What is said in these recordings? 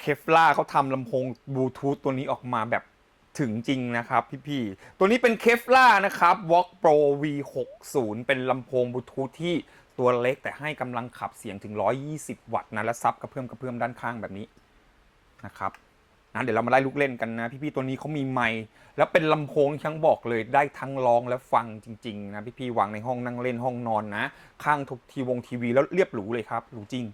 เคฟล่าเขาทำลำโพงบลูทูธตัวนี้ออกมาแบบถึงจริงนะครับพี่ๆ ตัวนี้เป็นเคฟล่านะครับ Walk Pro V60 เป็นลำโพงบลูทูธที่ตัวเล็กแต่ให้กำลังขับเสียงถึง 120 วัตต์นะ และซับกระเพื่อมกระเพื่อมด้านข้างแบบนี้นะครับ นะเดี๋ยวเรามาไล่ลูกเล่นกันนะ พี่ๆตัวนี้เขามีไมค์แล้วเป็นลำโพงที่ทั้งบอกเลยได้ทั้งร้องและฟังจริงๆนะพี่ๆวางในห้องนั่งเล่นห้องนอนนะ ข้างทุกทีวงทีวีแล้วเรียบหรูเลยครับหรูจริง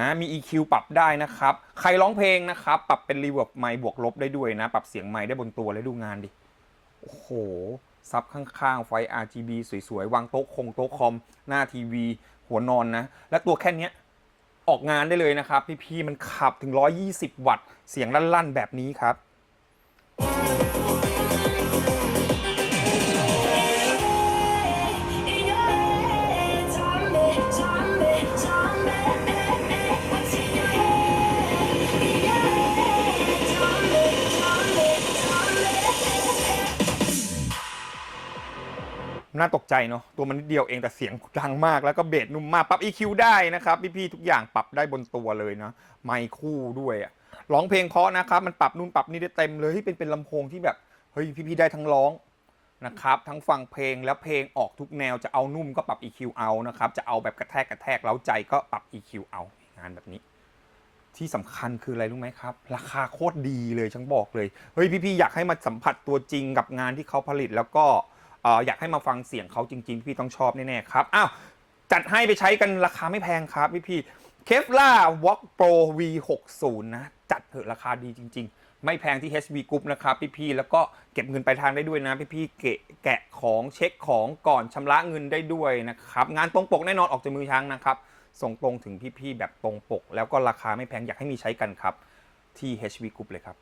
นะมี EQ ปรับได้นะครับ ใครร้องเพลงนะครับ ปรับเป็นรีเวิร์บไมค์บวกลบได้ด้วยนะ ปรับเสียงไมค์ได้บนตัวแล้วดูงานดิโอ้โหซับข้างๆ ไฟ RGB สวยๆ วางโต๊ะคงโต๊ะคอม หน้าทีวี หัวนอนนะ และตัวแค่นี้ ออกงานได้เลยนะครับ พี่ๆมันขับถึง 120 วัตต์ เสียงลั่นๆแบบนี้ครับ น่าตกใจเนาะตัวมันนิดเดียวเองแต่เสียงดังมากแล้วก็เบสนุ่มมากปรับ EQ ได้นะครับพี่ๆทุกอย่างปรับได้บนตัวเลยนะไมค์คู่ด้วยอะร้องเพลงเพราะนะครับ มันปรับนู่นปรับนี่ได้เต็มเลยที่เป็นเป็นลำโพงที่แบบเฮ้ยพี่ๆได้ทั้งร้องนะครับทั้งฟังเพลงแล้วเพลงออกทุกแนวจะเอานุ่มก็ปรับ EQ เอานะครับจะเอาแบบกระแทกกระแทกเล้าใจก็ปรับ EQ เอางานแบบนี้ ที่สำคัญคืออะไรรู้ไหมครับ ราคาโคตรดีเลยฉันบอกเลยเฮ้ยพี่ๆอยากให้มาสัมผัสตัวจริงกับงานที่เขาผลิตแล้วก็ อออยากให้มาฟังเสียงเขาจริง ๆ พี่ต้องชอบแน่ๆครับอ้าวจัดให้ไปใช้กันราคาไม่แพงครับพี่ๆเคฟล่าวอล์กโปร V60 นะจัดเถอะราคาดีจริง ๆ ไม่แพงที่ HB Group นะครับพี่ๆแล้วก็เก็บเงินไปลายทางได้ด้วยนะพี่ๆเกะแกะของเช็คของก่อนชำระเงินได้ด้วยนะครับงานตรงปกแน่นอนออกจากมือช้างนะครับส่งตรงถึงพี่ๆแบบตรงปก แล้วก็ราคาไม่แพงอยากให้มีใช้กันครับที่ HV Group เลยครับ